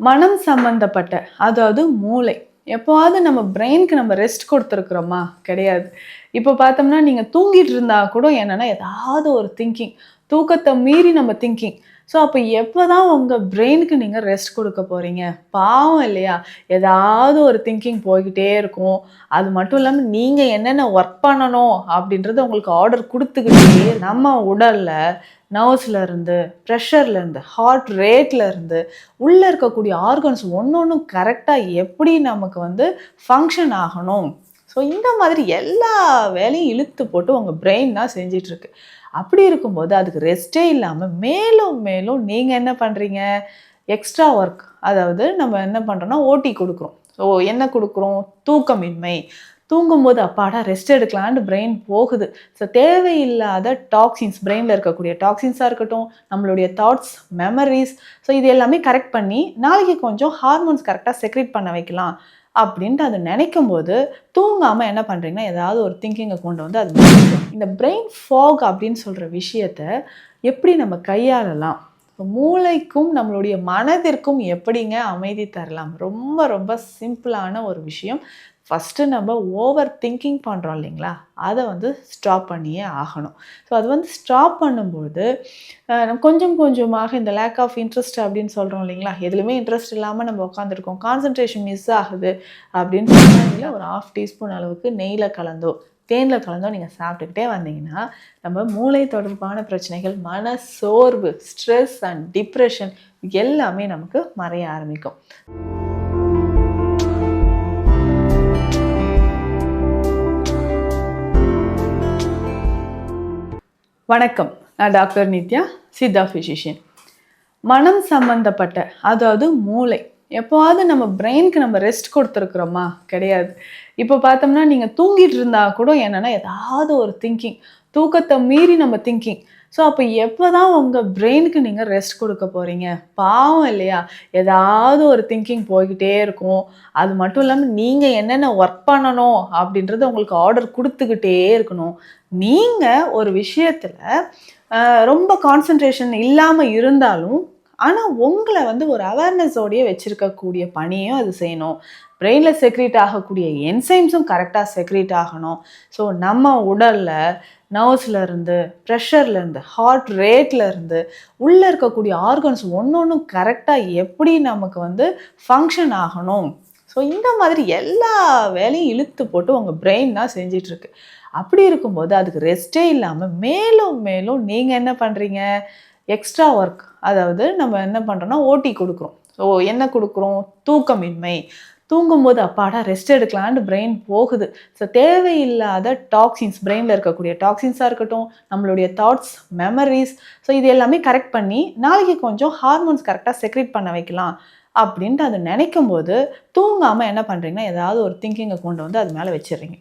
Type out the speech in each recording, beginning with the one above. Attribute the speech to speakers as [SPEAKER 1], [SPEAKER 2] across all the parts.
[SPEAKER 1] மனம் சம்பந்தப்பட்ட அதாவது மூளை. எப்போவாவது நம்ம பிரெயினுக்கு நம்ம ரெஸ்ட் கொடுத்துருக்குறோமா? கிடையாது. இப்போ பார்த்தோம்னா நீங்கள் தூங்கிட்டு இருந்தா கூட என்னென்னா ஏதாவது ஒரு திங்கிங் தூக்கத்தை மீறி நம்ம திங்கிங் ஸோ அப்போ எப்போ தான் உங்கள் பிரெயினுக்கு நீங்கள் ரெஸ்ட் கொடுக்க போகிறீங்க பாவம் இல்லையா? ஏதாவது ஒரு திங்கிங் போய்கிட்டே இருக்கும். அது மட்டும் இல்லாமல் நீங்கள் என்னென்ன ஒர்க் பண்ணணும் அப்படின்றத உங்களுக்கு ஆர்டர் கொடுத்துக்கிட்டே நம்ம உடலில் நர்வ்ஸ்ல இருந்து ப்ரெஷர்லேருந்து ஹார்ட் ரேட்லேருந்து உள்ளே இருக்கக்கூடிய ஆர்கன்ஸ் ஒன்று ஒன்றும் கரெக்டாக எப்படி நமக்கு வந்து ஃபங்க்ஷன் ஆகணும். ஸோ இந்த மாதிரி எல்லா வேலையும் இழுத்து போட்டு உங்கள் பிரெயின் தான் செஞ்சிட்ருக்கு. அப்படி இருக்கும்போது அதுக்கு ரெஸ்ட்டே இல்லாமல் மேலும் மேலும் நீங்கள் என்ன பண்ணுறீங்க எக்ஸ்ட்ரா ஒர்க் அதாவது நம்ம என்ன பண்ணுறோன்னா ஓட்டி கொடுக்குறோம். ஸோ என்ன கொடுக்குறோம்? தூக்கமின்மை. தூங்கும்போது அப்பாடா ரெஸ்ட் எடுக்கலான்னு பிரெயின் போகுது. ஸோ தேவையில்லாத டாக்ஸின்ஸ் பிரெயினில் இருக்கக்கூடிய டாக்ஸின்ஸாக இருக்கட்டும் நம்மளுடைய தாட்ஸ் மெமரிஸ் ஸோ இது எல்லாமே கரெக்ட் பண்ணி நாளைக்கு கொஞ்சம் ஹார்மோன்ஸ் கரெக்டாக செக்ரேட் பண்ண வைக்கலாம். அப்படின்ட்டு அது நினைக்கும் போது தூங்காமல் என்ன பண்ணுறீங்கன்னா ஏதாவது ஒரு திங்கிங்கை கொண்டு வந்து அது இந்த பிரெயின் ஃபாக் அப்படின்னு சொல்கிற விஷயத்த எப்படி நம்ம கையாளலாம்? இப்போ மூளைக்கும் நம்மளுடைய மனதிற்கும் எப்படிங்க அமைதி தரலாம்? ரொம்ப ரொம்ப சிம்பிளான ஒரு விஷயம். ஃபஸ்ட்டு நம்ம ஓவர் திங்கிங் பண்ணுறோம் இல்லைங்களா? அதை வந்து ஸ்டாப் பண்ணியே ஆகணும். ஸோ அது வந்து ஸ்டாப் பண்ணும்போது நம்ம கொஞ்சம் கொஞ்சமாக இந்த லேக் ஆஃப் இன்ட்ரெஸ்ட் அப்படின்னு சொல்கிறோம் இல்லைங்களா? எதுலையுமே இன்ட்ரெஸ்ட் இல்லாமல் நம்ம உட்காந்துருக்கோம் கான்சன்ட்ரேஷன் மிஸ் ஆகுது அப்படின்னு சொன்னாங்க ஒரு ஆஃப் டீஸ்பூன் அளவுக்கு நெய்யில் கலந்தோ தேனில் கலந்தோ நீங்கள் சாப்பிட்டுக்கிட்டே வந்தீங்கன்னா நம்ம மூளை தொடர்பான பிரச்சனைகள் மன சோர்வு ஸ்ட்ரெஸ் அண்ட் டிப்ரெஷன் எல்லாமே நமக்கு மறைய ஆரம்பிக்கும். வணக்கம். நான் டாக்டர் நித்யா சித்தா ஃபிசிஷியன் மனம் சம்பந்தப்பட்ட அதாவது மூளை எப்போவாவது நம்ம பிரெயினுக்கு நம்ம ரெஸ்ட் கொடுத்துருக்குறோமா? கிடையாது. இப்போ பார்த்தோம்னா நீங்கள் தூங்கிட்டு இருந்தால் கூட என்னென்னா ஏதாவது ஒரு திங்கிங் தூக்கத்தை மீறி நம்ம திங்கிங் ஸோ அப்போ எப்போ தான் உங்கள் பிரெயினுக்கு நீங்கள் ரெஸ்ட் கொடுக்க போகிறீங்க பாவம் இல்லையா? ஏதாவது ஒரு திங்கிங் போய்கிட்டே இருக்கும். அது மட்டும் இல்லாமல் நீங்கள் என்னென்ன ஒர்க் பண்ணணும் அப்படின்றத உங்களுக்கு ஆர்டர் கொடுத்துக்கிட்டே இருக்கணும். நீங்கள் ஒரு விஷயத்தில் ரொம்ப கான்சன்ட்ரேஷன் இல்லாமல் இருந்தாலும் ஆனால் உங்களை வந்து ஒரு அவேர்னஸோடைய வச்சுருக்கக்கூடிய பணியும் அது செய்யணும். பிரெயினில் செக்ரேட் ஆகக்கூடிய என்சைம்ஸும் கரெக்டாக செக்ரேட் ஆகணும். ஸோ நம்ம உடலில் நர்வ்ஸ்ல இருந்து ப்ரெஷர்லேருந்து ஹார்ட் ரேட்லேருந்து உள்ளே இருக்கக்கூடிய ஆர்கன்ஸ் ஒன்று ஒன்றும் கரெக்டாக எப்படி நமக்கு வந்து ஃபங்க்ஷன் ஆகணும்? ஸோ இந்த மாதிரி எல்லா வேலையும் இழுத்து போட்டு உங்கள் பிரெயின் தான் செஞ்சிட்ருக்கு. அப்படி இருக்கும்போது அதுக்கு ரெஸ்ட்டே இல்லாமல் மேலும் மேலும் நீங்கள் என்ன பண்ணுறீங்க எக்ஸ்ட்ரா ஒர்க் அதாவது நம்ம என்ன பண்ணுறோன்னா ஓட்டி கொடுக்குறோம். ஸோ என்ன கொடுக்குறோம்? தூக்கமின்மை. தூங்கும்போது அப்பாடா ரெஸ்ட் எடுக்கலான்னு பிரெயின் போகுது. ஸோ தேவையில்லாத டாக்ஸின்ஸ் பிரெயினில் இருக்கக்கூடிய டாக்ஸின்ஸாக இருக்கட்டும் நம்மளுடைய தாட்ஸ் மெமரிஸ் ஸோ இது எல்லாமே கரெக்ட் பண்ணி நாளைக்கு கொஞ்சம் ஹார்மோன்ஸ் கரெக்டாக செக்ரேட் பண்ண வைக்கலாம். அப்படின்ட்டு அது நினைக்கும் போது தூங்காமல் என்ன பண்ணுறீங்கன்னா ஏதாவது ஒரு திங்கிங்கை கொண்டு வந்து அது மேலே வச்சிடுறீங்க.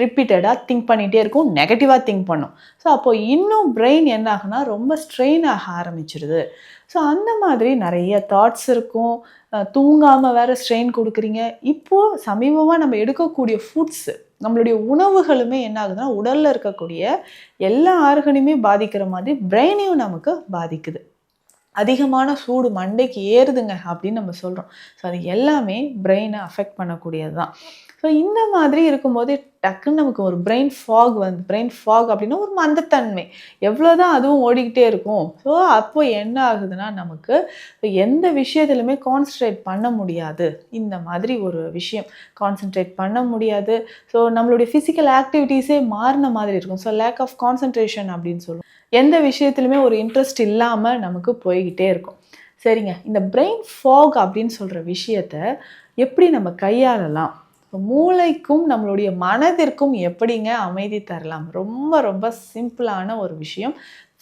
[SPEAKER 1] ரிப்பீட்டடாக திங்க் பண்ணிகிட்டே இருக்கும் நெகட்டிவாக திங்க் பண்ணும். ஸோ அப்போது இன்னும் பிரெயின் என்ன ஆகுனா ரொம்ப ஸ்ட்ரெயின் ஆக ஆரம்பிச்சிருது. ஸோ அந்த மாதிரி நிறைய தாட்ஸ் இருக்கும். தூங்காமல் வேறு ஸ்ட்ரெயின் கொடுக்குறீங்க. இப்போது சமீபமாக நம்ம எடுக்கக்கூடிய ஃபுட்ஸு நம்மளுடைய உணவுகளுமே என்ன ஆகுதுன்னா உடலில் இருக்கக்கூடிய எல்லா ஆர்கனையுமே பாதிக்கிற மாதிரி பிரெயினையும் நமக்கு பாதிக்குது. அதிகமான சூடு மண்டைக்கு ஏறுதுங்க அப்படின்னு நம்ம சொல்கிறோம் ஸோ அது எல்லாமே பிரெயினை அஃபெக்ட் பண்ணக்கூடியது தான் ஸோ இந்த மாதிரி இருக்கும்போது டக்குன்னு நமக்கு ஒரு பிரெயின் ஃபாக் வந்து பிரெயின் ஃபாக் அப்படின்னா ஒரு மந்தத்தன்மை. எவ்வளோதான் அதுவும் ஓடிக்கிட்டே இருக்கும். ஸோ அப்போ என்ன ஆகுதுன்னா நமக்கு எந்த விஷயத்துலையுமே கான்சன்ட்ரேட் பண்ண முடியாது. இந்த மாதிரி ஒரு விஷயம். கான்சென்ட்ரேட் பண்ண முடியாது. ஸோ நம்மளுடைய ஃபிசிக்கல் ஆக்டிவிட்டீஸே மாறின மாதிரி இருக்கும். ஸோ லேக் ஆஃப் கான்சன்ட்ரேஷன் அப்படின்னு சொல்லுவோம். எந்த விஷயத்துலையுமே ஒரு இன்ட்ரெஸ்ட் இல்லாமல் நமக்கு போய்கிட்டே இருக்கும். சரிங்க. இந்த பிரெயின் ஃபாக் அப்படின்னு சொல்கிற விஷயத்த எப்படி நம்ம கையாளலாம்? மூளைக்கும் நம்மளுடைய மனதிற்கும் எப்படிங்க அமைதி தரலாம்? ரொம்ப ரொம்ப சிம்பிளான ஒரு விஷயம்.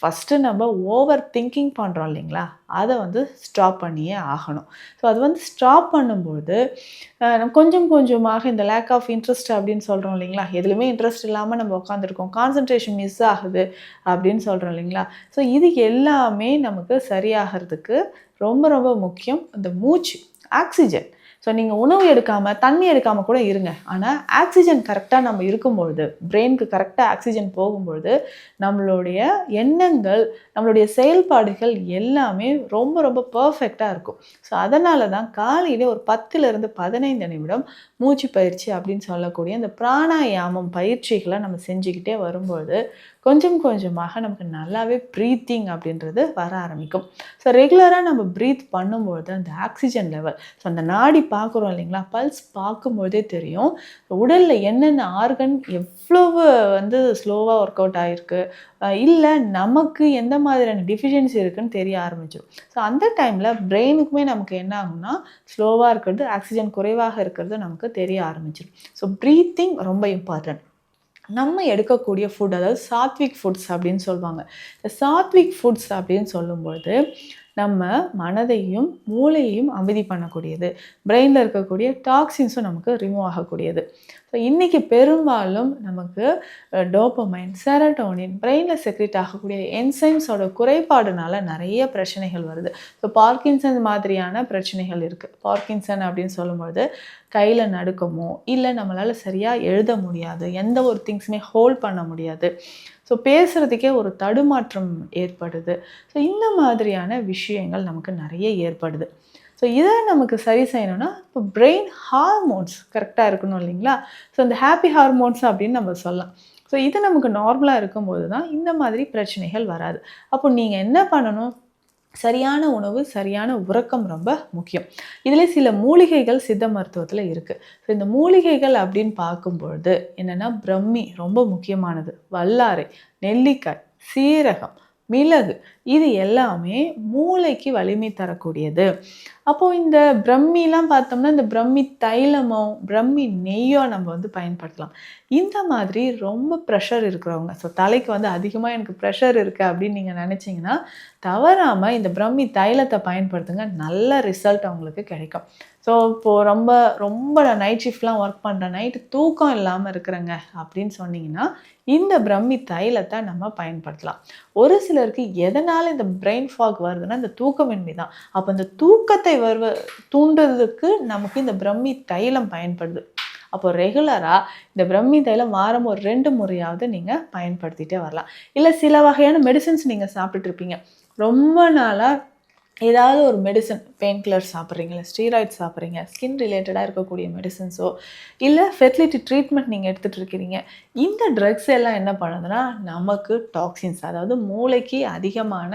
[SPEAKER 1] ஃபஸ்ட்டு நம்ம ஓவர் திங்கிங் பண்ணுறோம் இல்லைங்களா? அதை வந்து ஸ்டாப் பண்ணியே ஆகணும். ஸோ அது வந்து ஸ்டாப் பண்ணும்போது நம்ம கொஞ்சம் கொஞ்சமாக இந்த லேக் ஆஃப் இன்ட்ரெஸ்ட் அப்படின்னு சொல்கிறோம் இல்லைங்களா? எதுலையுமே இன்ட்ரெஸ்ட் இல்லாமல் நம்ம உட்காந்துருக்கோம் கான்சன்ட்ரேஷன் மிஸ் ஆகுது அப்படின்னு சொல்கிறோம் இல்லைங்களா? ஸோ இது எல்லாமே நமக்கு சரியாகிறதுக்கு ரொம்ப ரொம்ப முக்கியம். இந்த மூச்சு ஆக்சிஜன் ஸோ நீங்கள் உணவு எடுக்காமல் தண்ணி எடுக்காமல் கூட இருங்க. ஆனால் ஆக்சிஜன் கரெக்டாக நம்ம இருக்கும்பொழுது பிரெயினுக்கு கரெக்டாக ஆக்சிஜன் போகும்பொழுது நம்மளுடைய எண்ணங்கள் நம்மளுடைய செயல்பாடுகள் எல்லாமே ரொம்ப ரொம்ப பர்ஃபெக்டாக இருக்கும். ஸோ அதனால தான் காலையிலே ஒரு பத்துலேருந்து பதினைந்து நிமிடம் மூச்சு பயிற்சி அப்படின்னு சொல்லக்கூடிய இந்த பிராணாயாமம் பயிற்சிகளை நம்ம செஞ்சுக்கிட்டே வரும்பொழுது கொஞ்சம் கொஞ்சமாக நமக்கு நல்லாவே ப்ரீத்திங் அப்படின்றது வர ஆரம்பிக்கும். ஸோ ரெகுலராக நம்ம ப்ரீத் பண்ணும்பொழுது அந்த ஆக்சிஜன் லெவல் ஸோ அந்த நாடி பார்க்குறோம் இல்லைங்களா? பல்ஸ் பார்க்கும்பொழுதே தெரியும். உடலில் என்னென்ன ஆர்கன் எவ்வளவு வந்து ஸ்லோவாக ஒர்க் அவுட் ஆகிருக்கு இல்லை நமக்கு எந்த மாதிரியான டிஃபிஷியன்சி இருக்குன்னு தெரிய ஆரம்பிச்சிடும் ஸோ அந்த டைமில் பிரெயினுக்குமே நமக்கு என்ன ஆகும்னா ஸ்லோவாக இருக்கிறது ஆக்சிஜன் குறைவாக இருக்கிறது நமக்கு தெரிய ஆரம்பிச்சிடும் ஸோ ப்ரீத்திங் ரொம்ப இம்பார்ட்டன்ட் நம்ம எடுக்கக்கூடிய ஃபுட் அதாவது சாத்விக் ஃபுட்ஸ் அப்படின்னு சொல்லுவாங்க இந்த சாத்விக் ஃபுட்ஸ் அப்படின்னு சொல்லும்பொழுது நம்ம மனதையும் மூளையையும் அமைதி பண்ணக்கூடியது. பிரெயினில் இருக்கக்கூடிய டாக்ஸின்ஸும் நமக்கு ரிமூவ் ஆகக்கூடியது. ஸோ இன்றைக்கி பெரும்பாலும் நமக்கு டோப்பமைன் செரட்டோனின் பிரெயினில் செக்ரெட் ஆகக்கூடிய என்சைம்ஸோட குறைபாடுனால நிறைய பிரச்சனைகள் வருது. ஸோ பார்க்கின்சன் மாதிரியான பிரச்சனைகள் இருக்குது பார்க்கின்சன் அப்படின்னு சொல்லும்பொழுது கையில் நடுக்கமோ இல்லை நம்மளால் சரியாக எழுத முடியாது எந்த ஒரு திங்ஸுமே ஹோல்ட் பண்ண முடியாது. ஸோ பேசுகிறதுக்கே ஒரு தடுமாற்றம் ஏற்படுது. ஸோ இந்த மாதிரியான விஷயங்கள் நமக்கு நிறைய ஏற்படுது. ஸோ இதை நமக்கு சரி செய்யணும்னா இப்போ பிரெயின் ஹார்மோன்ஸ் கரெக்டாக இருக்கணும் இல்லைங்களா? ஸோ இந்த ஹாப்பி ஹார்மோன்ஸ் அப்படின்னு நம்ம சொல்லலாம். ஸோ இது நமக்கு நார்மலாக இருக்கும்போது தான் இந்த மாதிரி பிரச்சனைகள் வராது. அப்போ நீங்கள் என்ன பண்ணணும்? சரியான உணவு சரியான உறக்கம் ரொம்ப முக்கியம். இதில் சில மூலிகைகள் சித்த மருத்துவத்தில் இருக்குது ஸோ இந்த மூலிகைகள் அப்படின்னு பார்க்கும்பொழுது என்னென்னா பிரம்மி ரொம்ப முக்கியமானது. வல்லாரை நெல்லிக்காய் சீரகம் மிளகு. இது எல்லாமே மூளைக்கு வலிமை தரக்கூடியது. அப்போது இந்த பிரம்மிலாம் பார்த்தோம்னா இந்த பிரம்மி தைலமோ பிரம்மி நெய்யோ நம்ம வந்து பயன்படுத்தலாம். இந்த மாதிரி ரொம்ப ப்ரெஷர் இருக்கிறவங்க. ஸோ தலைக்கு வந்து அதிகமாக எனக்கு ப்ரெஷர் இருக்குது அப்படின்னு நீங்கள் நினச்சிங்கன்னா தவறாமல் இந்த பிரம்மி தைலத்தை பயன்படுத்துங்க. நல்ல ரிசல்ட் அவங்களுக்கு கிடைக்கும். ஸோ இப்போது ரொம்ப ரொம்ப நான் நைட் ஷிஃப்ட்லாம் ஒர்க் பண்ணுறேன் நைட்டு தூக்கம் இல்லாமல் இருக்கிறேங்க. அப்படின்னு சொன்னீங்கன்னா இந்த பிரம்மி தைலத்தை நம்ம பயன்படுத்தலாம். ஒரு சிலருக்கு எதனால் இந்த பிரெயின் ஃபாக் வருதுன்னா இந்த தூக்கமின்மை தான். அப்போ இந்த தூக்கத்தை வருவ தூண்டுறதுக்கு நமக்கு இந்த பிரம்மி தைலம் பயன்படுது. அப்போ ரெகுலராக இந்த பிரம்மி தைலம் வாரம் ஒரு ரெண்டு முறையாவது நீங்கள் பயன்படுத்திகிட்டே வரலாம். இல்லை சில வகையான மெடிசின்ஸ் நீங்கள் சாப்பிட்டுட்டு இருப்பீங்க. ரொம்ப நாளாக ஏதாவது ஒரு மெடிசன் பெயின் கில்லர் சாப்பிட்றீங்களா? ஸ்டீராய்ட் சாப்பிட்றீங்க ஸ்கின் ரிலேட்டடாக இருக்கக்கூடிய மெடிசன்ஸோ இல்லை ஃபெர்டிலிட்டி ட்ரீட்மெண்ட் நீங்கள் எடுத்துகிட்டு இருக்கிறீங்க. இந்த ட்ரக்ஸ் எல்லாம் என்ன பண்ணுதுன்னா நமக்கு டாக்ஸின்ஸ் அதாவது மூளைக்கு அதிகமான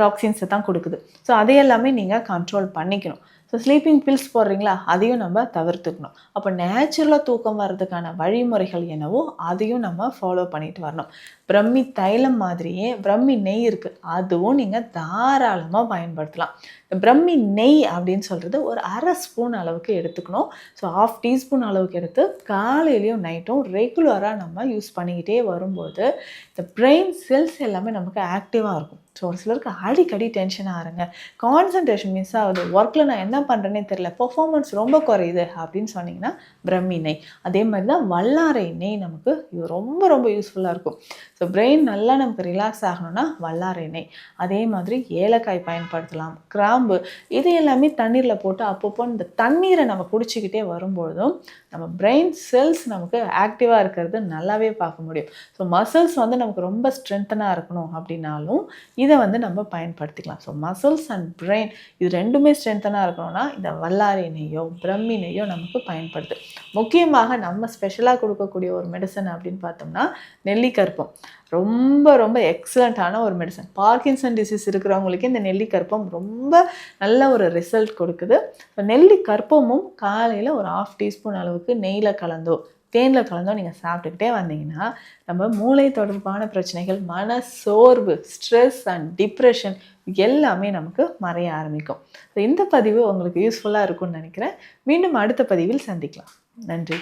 [SPEAKER 1] டாக்ஸின்ஸை தான் கொடுக்குது. ஸோ அதையெல்லாமே நீங்கள் கண்ட்ரோல் பண்ணிக்கணும். ஸோ ஸ்லீப்பிங் பில்ஸ் போடுறீங்களா? அதையும் நம்ம தவிர்த்துக்கணும். அப்போ நேச்சுரலாக தூக்கம் வர்றதுக்கான வழிமுறைகள் என்னவோ அதையும் நம்ம ஃபாலோ பண்ணிட்டு வரணும். பிரம்மி தைலம் மாதிரியே பிரம்மி நெய் இருக்குது அதுவும் நீங்கள் தாராளமாக பயன்படுத்தலாம். பிரம்மி நெய் அப்படின்னு சொல்கிறது ஒரு அரை ஸ்பூன் அளவுக்கு எடுத்துக்கணும். ஸோ ஆஃப் டீஸ்பூன் அளவுக்கு எடுத்து காலையிலையும் நைட்டும் ரெகுலராக நம்ம யூஸ் பண்ணிக்கிட்டே வரும்போது இந்த பிரெயின் செல்ஸ் எல்லாமே நமக்கு ஆக்டிவாக இருக்கும். ஸோ ஒரு சிலருக்கு அடிக்கடி டென்ஷன் ஆகுங்க கான்சன்ட்ரேஷன் மிஸ் ஆகுது. ஒர்க்கில் நான் என்ன பண்ணுறேனே தெரில பர்ஃபார்மன்ஸ் ரொம்ப குறையுது அப்படின்னு சொன்னிங்கன்னா பிரம்மி நெய். அதே மாதிரி தான் வல்லாரை நெய் நமக்கு இது ரொம்ப ரொம்ப யூஸ்ஃபுல்லாக இருக்கும். ஸோ பிரெயின் நல்லா நமக்கு ரிலாக்ஸ் ஆகணும்னா வல்லாரை நெய். அதே மாதிரி ஏலக்காய் பயன்படுத்தலாம். கிராம்பு இது எல்லாமே தண்ணீரில் போட்டு அப்பப்போ இந்த தண்ணீரை நம்ம குடிச்சிக்கிட்டே வரும்பொழுதும் நம்ம பிரெயின் செல்ஸ் நமக்கு ஆக்டிவாக இருக்கிறது நல்லாவே பார்க்க முடியும். ஸோ மசில்ஸ் வந்து நமக்கு ரொம்ப ஸ்ட்ரென்த்தனாக இருக்கணும் அப்படின்னாலும் இதை வந்து நம்ம பயன்படுத்திக்கலாம். ஸோ மசில்ஸ் அண்ட் பிரெயின் இது ரெண்டுமே ஸ்ட்ரென்த்தனாக இருக்கணும்னா இந்த வல்லாரை நெய்யோ பிரம்மி நெய்யோ நமக்கு பயன்படுது. முக்கியமாக நம்ம ஸ்பெஷலாக கொடுக்கக்கூடிய ஒரு மெடிசன் அப்படின்னு பார்த்தோம்னா நெல்லிக்கற்பம். ரொம்ப ரொம்ப எக்ஸலண்ட்டான ஒரு மெடிசன் பார்க்கின்சன் டிசீஸ் இருக்கிறவங்களுக்கு இந்த நெல்லி ரொம்ப நல்ல ஒரு ரிசல்ட் கொடுக்குது. இப்போ நெல்லி கற்பமும் காலையில் ஒரு ஆஃப் டீஸ்பூன் அளவுக்கு நெய்யில் கலந்தோ தேனில் கலந்தோ நீங்கள் சாப்பிட்டுக்கிட்டே வந்தீங்கன்னா நம்ம மூளை தொடர்பான பிரச்சனைகள் மன சோர்வு ஸ்ட்ரெஸ் அண்ட் டிப்ரெஷன் எல்லாமே நமக்கு மறைய ஆரம்பிக்கும். ஸோ இந்த பதிவு உங்களுக்கு யூஸ்ஃபுல்லாக இருக்கும்னு நினைக்கிறேன். மீண்டும் அடுத்த பதிவில் சந்திக்கலாம். நன்றி.